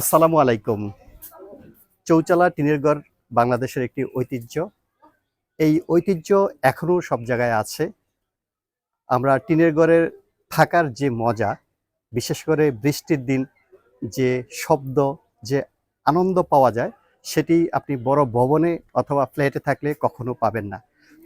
আসসালামু আলাইকুম। চৌচালা টিনের ঘর বাংলাদেশের একটি ঐতিহ্য। এই ঐতিহ্য এখনও সব জায়গায় আছে। আমরা টিনের থাকার যে মজা, বিশেষ করে বৃষ্টির দিন যে শব্দ, যে আনন্দ পাওয়া যায়, সেটি আপনি বড় ভবনে অথবা ফ্ল্যাটে থাকলে কখনো পাবেন না।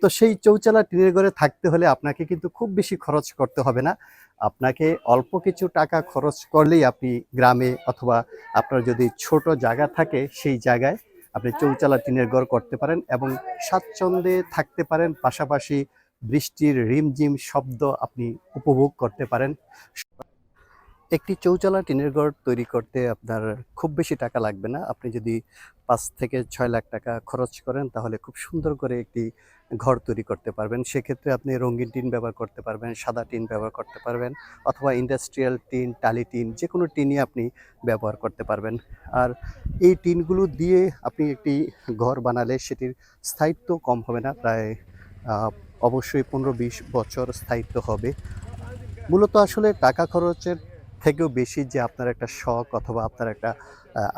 তো সেই চৌচালা টিনের ঘরে থাকতে হলে আপনাকে কিন্তু খুব বেশি খরচ করতে হবে না। আপনাকে অল্প কিছু টাকা খরচ করলেই আপনি গ্রামে অথবা আপনার যদি ছোট জায়গা থাকে সেই জায়গায় আপনি চৌচালা টিনের ঘর করতে পারেন এবং স্বাচ্ছন্দ্যে থাকতে পারেন। পাশাপাশি বৃষ্টির রিমঝিম শব্দ আপনি উপভোগ করতে পারেন। একটি চৌচালা টিনের ঘর তৈরি করতে আপনার খুব বেশি টাকা লাগবে না। আপনি যদি পাঁচ থেকে ছয় লাখ টাকা খরচ করেন, তাহলে খুব সুন্দর করে একটি ঘর তৈরি করতে পারবেন। সেক্ষেত্রে আপনি রঙিন টিন ব্যবহার করতে পারবেন, সাদা টিন ব্যবহার করতে পারবেন, অথবা ইন্ডাস্ট্রিয়াল টিন, টালি টিন যে কোনো টিনই আপনি ব্যবহার করতে পারবেন। আর এই টিনগুলো দিয়ে আপনি একটি ঘর বানালে সেটির স্থায়িত্ব কম হবে না, প্রায় অবশ্যই পনেরো বিশ বছর স্থায়িত্ব হবে। মূলত আসলে টাকা খরচের থেকেও বেশি যে আপনার একটা শখ অথবা আপনার একটা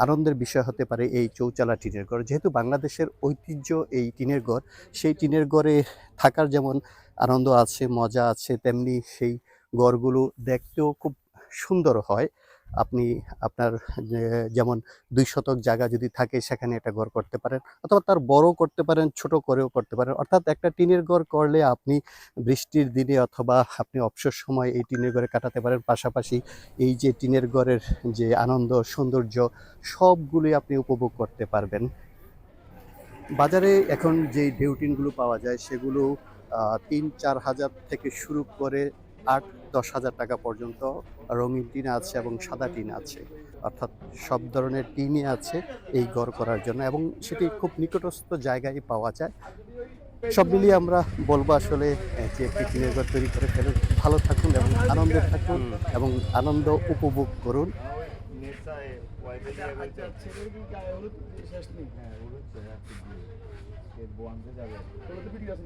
আনন্দের বিষয় হতে পারে এই চৌচালা টিনের ঘর। যেহেতু বাংলাদেশের ঐতিহ্য এই টিনের ঘর, সেই টিনের ঘরে থাকার যেমন আনন্দ আছে, মজা আছে, তেমনি সেই ঘরগুলো দেখতেও খুব সুন্দর হয়। আপনি আপনার যেমন দুই শতক জায়গা যদি থাকে সেখানে একটা ঘর করতে পারেন অথবা তার বড় করতে পারেন ছোট করেও করতে পারেন। অর্থাৎ একটা টিনের ঘর করলে আপনি বৃষ্টির দিনে অথবা আপনি অবসর সময় এই টিনের ঘরে কাটাতে পারেন। পাশাপাশি এই যে টিনের ঘরের যে আনন্দ, সৌন্দর্য, সবগুলি আপনি উপভোগ করতে পারবেন। বাজারে এখন যে ডেউটিনগুলো পাওয়া যায় সেগুলো তিন চার হাজার থেকে শুরু করে আট দশ হাজার টাকা পর্যন্ত রঙিন টিন আছে এবং সাদা টিন আছে। অর্থাৎ সব ধরনের টিনই আছে এই ঘর করার জন্য এবং সেটি খুব নিকটস্থ জায়গায় পাওয়া যায়। সব মিলিয়ে আমরা বলব আসলে যে একটি টিনের ঘর তৈরি করে ফেলুন। ভালো থাকুন এবং আনন্দে থাকুন এবং আনন্দ উপভোগ করুন। হ্যাঁ হলুদ ভিডিও